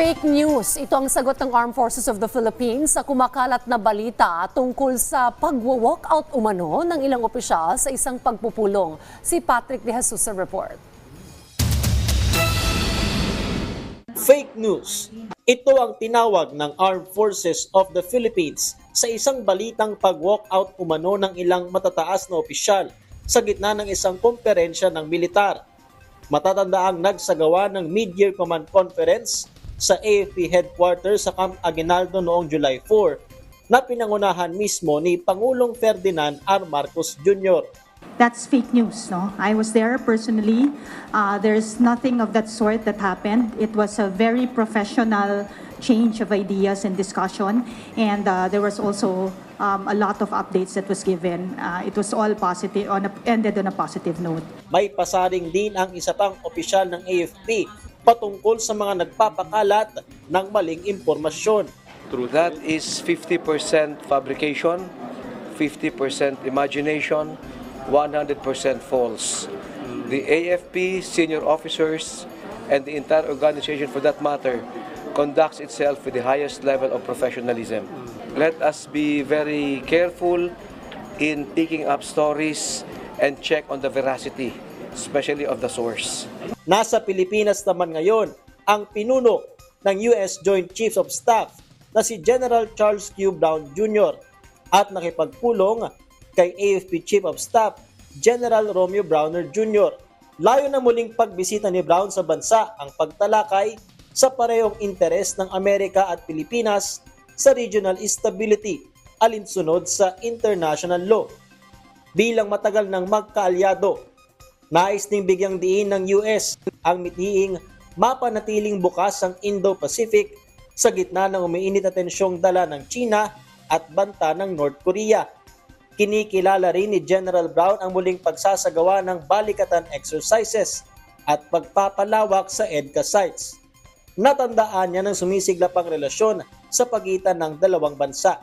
Fake news. Ito ang sagot ng Armed Forces of the Philippines sa kumakalat na balita tungkol sa pag-walkout umano ng ilang opisyal sa isang pagpupulong. Si Patrick De Jesus sa report. Fake news. Ito ang tinawag ng Armed Forces of the Philippines sa isang balitang pag-walkout umano ng ilang matataas na opisyal sa gitna ng isang komperensya ng militar. Matatanda ang nagsagawa ng mid-year command conference sa AFP headquarters sa Camp Aguinaldo noong July 4 na pinangunahan mismo ni Pangulong Ferdinand R. Marcos Jr. That's fake news, no? I was there personally. Uh, there's nothing of that sort that happened. It was a very professional change of ideas and discussion, and uh, there was also um, a lot of updates that was given. Uh, it was all positive, on a, ended on a positive note. May pasaring din ang isa pang opisyal ng AFP patungkol sa mga nagpapakalat ng maling impormasyon. That is 50% fabrication, 50% imagination, 100% false. The AFP, senior officers, and the entire organization for that matter conducts itself with the highest level of professionalism. Let us be very careful in picking up stories and check on the veracity, especially of the source. Nasa Pilipinas naman ngayon ang pinuno ng US Joint Chiefs of Staff na si General Charles Q. Brown Jr. at nakipagpulong kay AFP Chief of Staff General Romeo Browner Jr. Layo na muling pagbisita ni Brown sa bansa ang pagtalakay sa parehong interes ng Amerika at Pilipinas sa regional stability alinsunod sa international law. Bilang matagal ng magkaalyado, Nais ding bigyang diin ng US ang mithiing mapanatiling bukas ang Indo-Pacific sa gitna ng umiinit na tensyong dala ng China at banta ng North Korea. Kinikilala rin ni General Brown ang muling pagsasagawa ng balikatan exercises at pagpapalawak sa EDCA sites. Natandaan niya ng sumisigla pang relasyon sa pagitan ng dalawang bansa.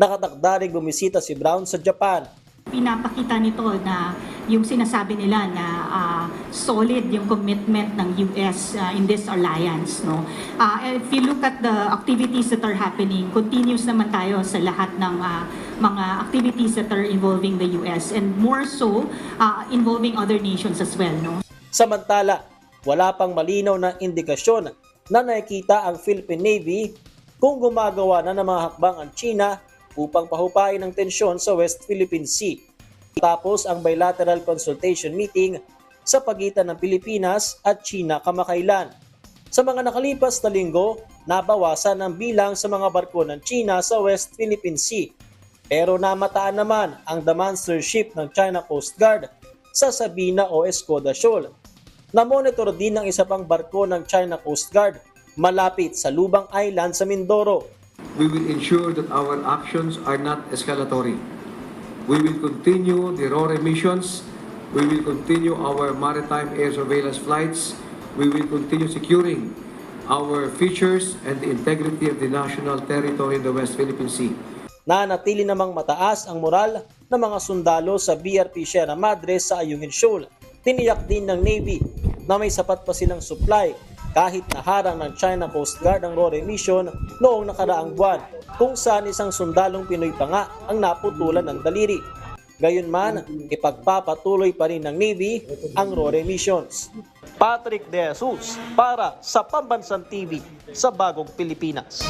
Nakatakda rin bumisita si Brown sa Japan Pinapakita nito na yung sinasabi nila na ah, solid yung commitment ng US ah, in this alliance. No? Ah, if you look at the activities that are happening, continuous naman tayo sa lahat ng ah, mga activities that are involving the US and more so ah, involving other nations as well. No? Samantala, wala pang malinaw na indikasyon na nakikita ang Philippine Navy kung gumagawa na ng mga hakbang ang China upang pahupain ang tensyon sa West Philippine Sea. Tapos ang bilateral consultation meeting sa pagitan ng Pilipinas at China kamakailan. Sa mga nakalipas na linggo, nabawasan ang bilang sa mga barko ng China sa West Philippine Sea. Pero namataan naman ang the monster ship ng China Coast Guard sa Sabina o Escoda Shoal. Na-monitor din ng isa pang barko ng China Coast Guard malapit sa Lubang Island sa Mindoro. We will ensure that our actions are not escalatory. We will continue the RORE missions. We will continue our maritime air surveillance flights. We will continue securing our features and the integrity of the national territory in the West Philippine Sea. Nanatili namang mataas ang moral ng mga sundalo sa BRP Sierra Madre sa Ayungin Shoal. Tiniyak din ng Navy na may sapat pa silang supply kahit naharang ng China Coast Guard ang RORE mission noong nakaraang buwan kung saan isang sundalong Pinoy pa nga ang naputulan ng daliri. Gayunman, ipagpapatuloy pa rin ng Navy ang RORE missions. Patrick De Jesus para sa Pambansang TV sa Bagong Pilipinas.